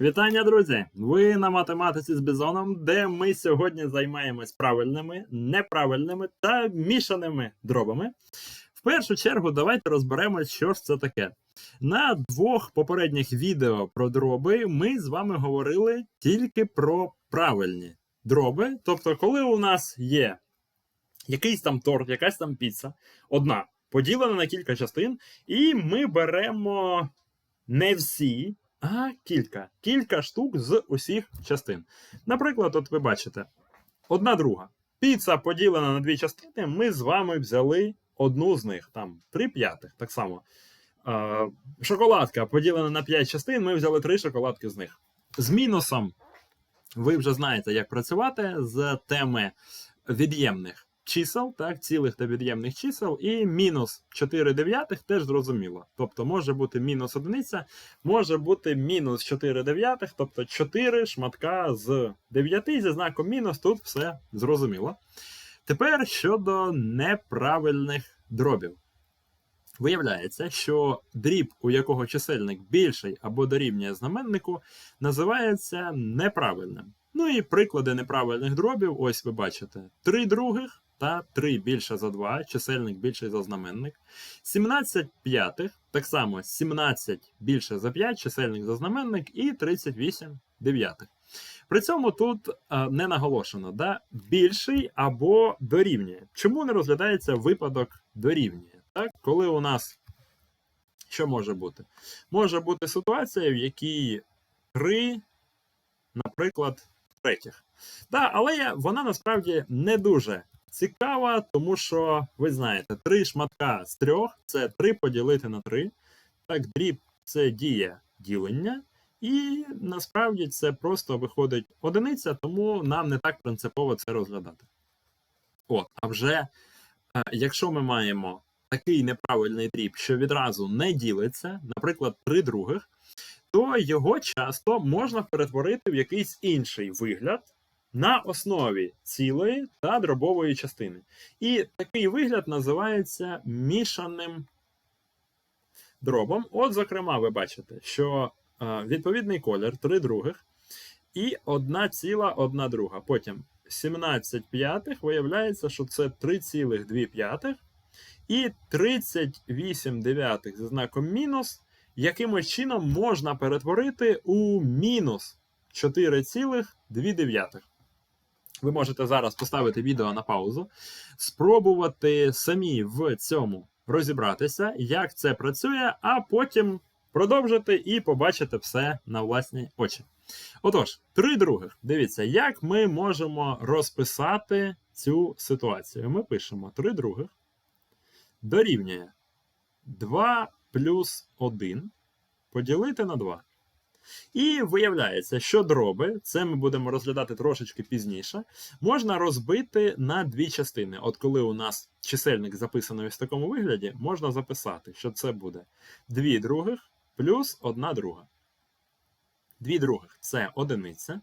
Вітання, друзі! Ви на математиці з бізоном, де ми сьогодні займаємось правильними, неправильними та мішаними дробами. В першу чергу, давайте розберемось, що ж це таке. На двох попередніх відео про дроби ми з вами говорили тільки про правильні дроби. Тобто, коли у нас є якийсь там торт, якась там піца, одна поділена на кілька частин, і ми беремо не всі, а кілька. Кілька штук з усіх частин. Наприклад, от ви бачите, одна друга. Піца поділена на дві частини, ми з вами взяли одну з них, там три п'ятих, так само. Шоколадка поділена на 5 частин, ми взяли три шоколадки з них. З мінусом ви вже знаєте, як працювати з теми від'ємних чисел, так, цілих та від'ємних чисел, і мінус 4 дев'ятих теж зрозуміло. Тобто може бути мінус одиниця, може бути мінус 4 дев'ятих, тобто 4 шматка з 9 зі знаком мінус, тут все зрозуміло. Тепер щодо неправильних дробів. Виявляється, що дріб, у якого чисельник більший або дорівнює знаменнику, називається неправильним. Ну і приклади неправильних дробів, ось ви бачите: 3 других та 3 більше за 2, чисельник більший за знаменник. 17 п'ятих, так само 17 більше за 5, чисельник за знаменник, і 38 дев'ятих. При цьому тут а, не наголошено, да? більший або дорівнює. Чому не розглядається випадок дорівнює? Так? Коли у нас що може бути? Може бути ситуація, в якій 3, наприклад, третіх. Да, але вона насправді не дуже цікава, тому що, ви знаєте, 3 шматка з трьох це 3 поділити на 3. Так, дріб це дія ділення. І насправді це просто виходить одиниця, тому нам не так принципово це розглядати. От, а вже е, якщо ми маємо такий неправильний дріб, що відразу не ділиться, наприклад, 3 других, то його часто можна перетворити в якийсь інший вигляд на основі цілої та дробової частини. І такий вигляд називається мішаним дробом. От, зокрема, ви бачите, що е, відповідний колір 3 других і 1 ціла 1 друга. Потім 17 п'ятих виявляється, що це 3,2 п'ятих. І 38 дев'ятих зі знаком мінус, якимось чином можна перетворити у мінус 4,2 дев'ятих. Ви можете зараз поставити відео на паузу, спробувати самі в цьому розібратися, як це працює, а потім продовжити і побачити все на власні очі. Отож, три других. Дивіться, як ми можемо розписати цю ситуацію. Ми пишемо три других дорівнює 2 плюс 1 поділити на 2. І виявляється, що дроби, це ми будемо розглядати трошечки пізніше, можна розбити на дві частини. От коли у нас чисельник записаний в такому вигляді, можна записати, що це буде 2 других плюс 1 друга. 2 других це одиниця.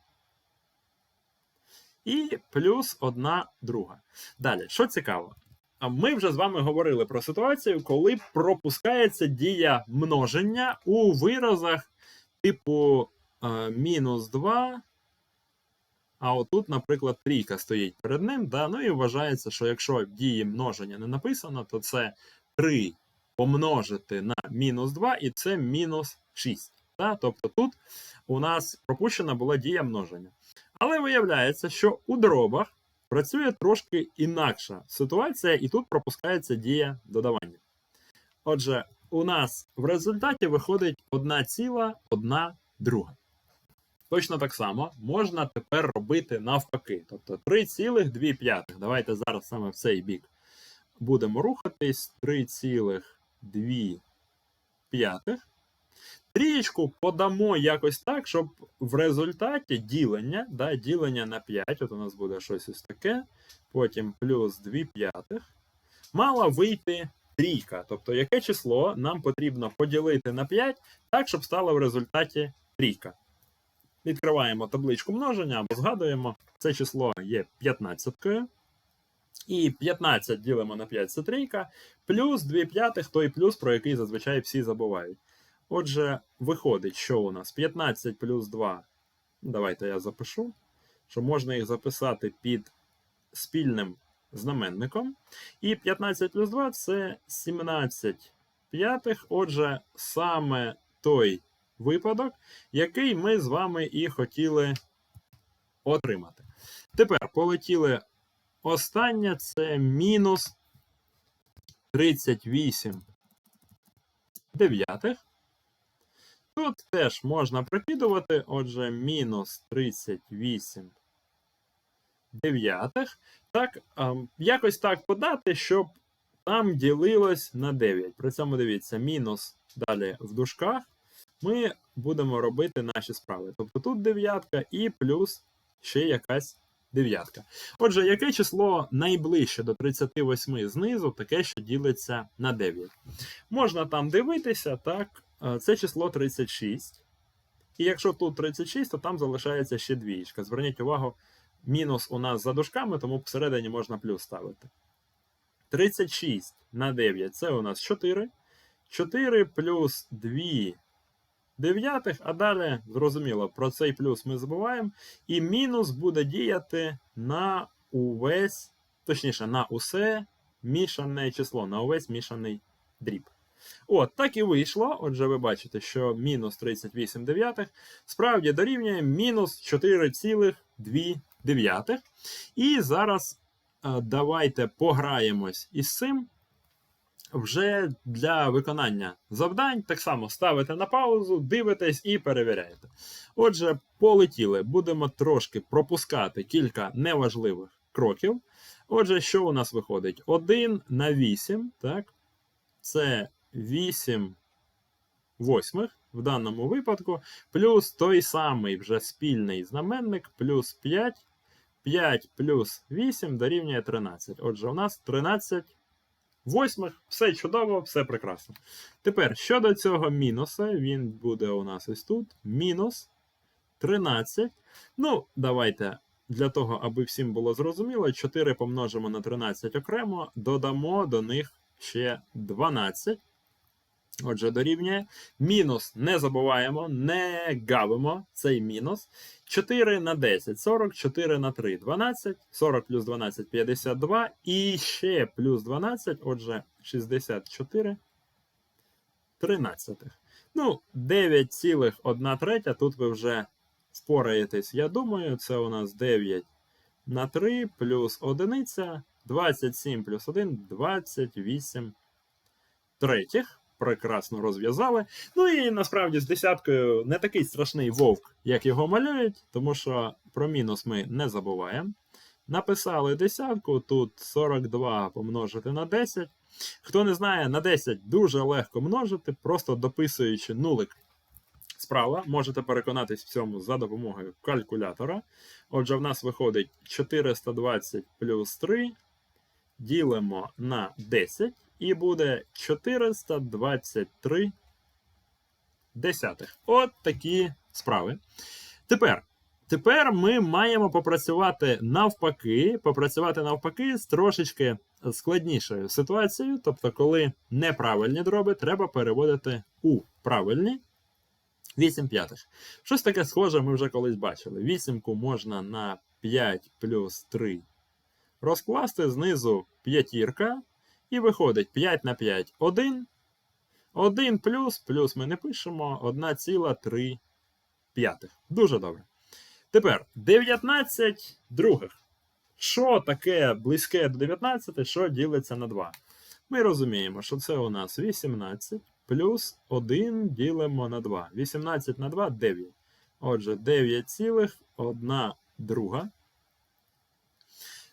І плюс 1 друга. Далі, що цікаво, ми вже з вами говорили про ситуацію, коли пропускається дія множення у виразах типу мінус 2. А отут, наприклад, трійка стоїть перед ним. Да? Ну і вважається, що якщо дії множення не написано, то це 3 помножити на мінус 2, і це мінус 6. Да? Тобто тут у нас пропущена була дія множення. Але виявляється, що у дробах працює трошки інакша ситуація, і тут пропускається дія додавання. Отже, у нас в результаті виходить 1 ціла, 1 друга. Точно так само можна тепер робити навпаки. Тобто 3,2. Давайте зараз саме в цей бік будемо рухатись. 3,2 п'ятих. Трієчку подамо якось так, щоб в результаті ділення, да, ділення на 5, от у нас буде щось ось таке, потім плюс 2 п'ятих, мала вийти трійка. Тобто, яке число нам потрібно поділити на 5, так, щоб стало в результаті трійка. Відкриваємо табличку множення або згадуємо, це число є 15. І 15 ділимо на 5 це трійка, плюс 2 п'ятих той плюс, про який зазвичай всі забувають. Отже, виходить, що у нас 15 плюс 2. Давайте я запишу, що можна їх записати під спільним знаменником. І 15 плюс 2 це 17 п'ятих. Отже, саме той випадок, який ми з вами і хотіли отримати. Тепер полетіли останнє це мінус 38 дев'ятих. Тут теж можна прикидувати, отже, мінус 38 дев'ятих. Так, якось так подати, щоб там ділилось на 9. При цьому дивіться, мінус далі в дужках. Ми будемо робити наші справи. Тобто тут дев'ятка і плюс ще якась дев'ятка. Отже, яке число найближче до 38 знизу, таке, що ділиться на 9. Можна там дивитися, так, це число 36. І якщо тут 36, то там залишається ще двієчка. Зверніть увагу, мінус у нас за дужками, тому всередині можна плюс ставити. 36 на 9 це у нас 4. 4 плюс 2 дев'ятих, а далі, зрозуміло, про цей плюс ми забуваємо. І мінус буде діяти на увесь, точніше, на усе мішане число, на увесь мішаний дріб. От, так і вийшло. Отже, ви бачите, що мінус 38 дев'ятих справді дорівнює мінус 4,2. І зараз е, давайте пограємось із цим. Вже для виконання завдань так само ставите на паузу, дивитесь і перевіряєте. Отже, полетіли. Будемо трошки пропускати кілька неважливих кроків. Отже, що у нас виходить? 1 на 8, так? Це 8 восьмих в даному випадку, плюс той самий вже спільний знаменник, плюс 5. 5 плюс 8 дорівнює 13. Отже, у нас 13 восьмих, все чудово, все прекрасно. Тепер, щодо цього мінуса, він буде у нас ось тут. Мінус 13. Ну, давайте для того, аби всім було зрозуміло, 4 помножимо на 13 окремо, додамо до них ще 12. Отже, дорівнює. Мінус не забуваємо, не гавимо цей мінус. 4 на 10, 40, 4 на 3, 12, 40 плюс 12, 52. І ще плюс 12, отже, 64 13. Ну, 9,1 третя. Тут ви вже впораєтесь, я думаю, це у нас 9 на 3 плюс 1, 27 плюс 1, 28 третіх прекрасно розв'язали. Ну і насправді з десяткою не такий страшний вовк, як його малюють, тому що про мінус ми не забуваємо. Написали десятку, тут 42 помножити на 10. Хто не знає, на 10 дуже легко множити, просто дописуючи нулик справа. Можете переконатись в цьому за допомогою калькулятора. Отже, в нас виходить 420 плюс 3. Ділимо на 10 і буде 423 десятих. От такі справи. Тепер. Тепер ми маємо попрацювати навпаки, попрацювати навпаки з трошечки складнішою ситуацією. Тобто, коли неправильні дроби, треба переводити у правильні 8 п'ятих. Щось таке схоже, ми вже колись бачили. Вісімку можна на 5 плюс 3 розкласти, знизу п'ятірка, і виходить 5 на 5 1. 1 плюс, плюс ми не пишемо 1,3. Дуже добре. Тепер 19 других. Що таке близьке до 19, що ділиться на 2? Ми розуміємо, що це у нас 18 плюс 1 ділимо на 2. 18 на 2 9. Отже, 9,1 друга.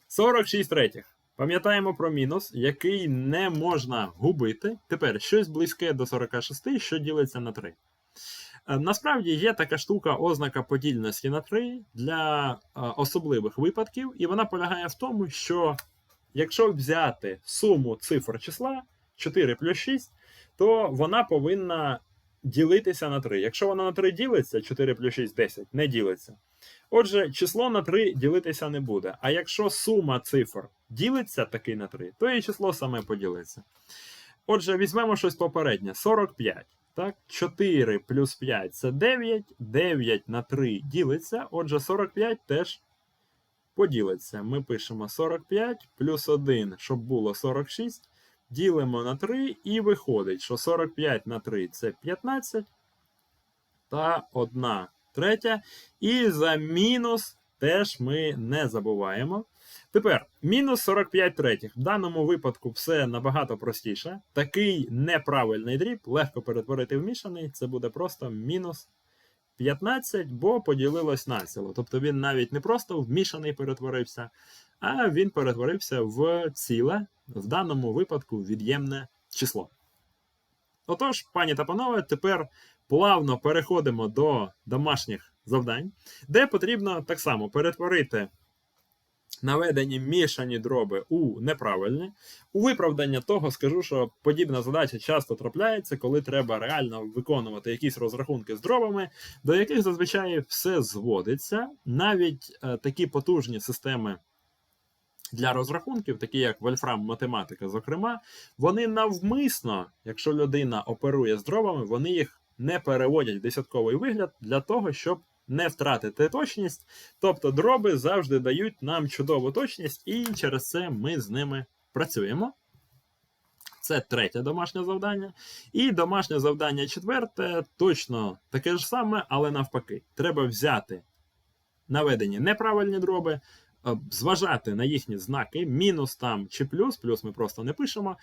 46 третіх. Пам'ятаємо про мінус, який не можна губити. Тепер щось близьке до 46, що ділиться на 3. Е, Насправді є така штука, ознака подільності на 3 для е, особливих випадків, і вона полягає в тому, що якщо взяти суму цифр числа 4 плюс 6, то вона повинна ділитися на 3. Якщо вона на 3 ділиться, 4 плюс 6 10, не ділиться. Отже, число на 3 ділитися не буде. А якщо сума цифр ділиться таки на 3, то і число саме поділиться. Отже, візьмемо щось попереднє: 45. Так, 4 плюс 5 це 9. 9 на 3 ділиться. Отже, 45 теж поділиться. Ми пишемо 45 плюс 1, щоб було 46. Ділимо на 3 і виходить, що 45 на 3 це 15. Та 1 третя. І за мінус теж ми не забуваємо. Тепер мінус 45 третіх. В даному випадку все набагато простіше. Такий неправильний дріб легко перетворити в мішаний. Це буде просто мінус 15, бо поділилось націло. Тобто він навіть не просто в мішаний перетворився, а він перетворився в ціле, в даному випадку від'ємне число. Отож, пані та панове, тепер плавно переходимо до домашніх завдань, де потрібно так само перетворити наведені мішані дроби у неправильні. У виправдання того скажу, що подібна задача часто трапляється, коли треба реально виконувати якісь розрахунки з дробами, до яких зазвичай все зводиться. Навіть е, такі потужні системи. Для розрахунків, такі як Вольфрам математика, зокрема, вони навмисно, якщо людина оперує з дробами, вони їх не переводять в десятковий вигляд для того, щоб не втратити точність. Тобто дроби завжди дають нам чудову точність, і через це ми з ними працюємо. Це третє домашнє завдання. І домашнє завдання четверте точно таке ж саме, але навпаки. Треба взяти наведені неправильні дроби, е, зважати на їхні знаки, мінус там чи плюс, плюс ми просто не пишемо,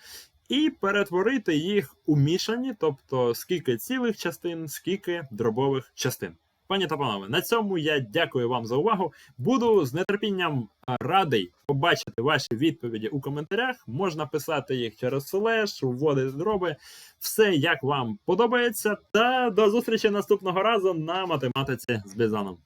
і перетворити їх у мішані, тобто скільки цілих частин, скільки дробових частин. Пані та панове, на цьому я дякую вам за увагу. Буду з нетерпінням радий побачити ваші відповіді у коментарях. Можна писати їх через слеш, вводити дроби. Все як вам подобається. Та до зустрічі наступного разу на математиці з Бізоном.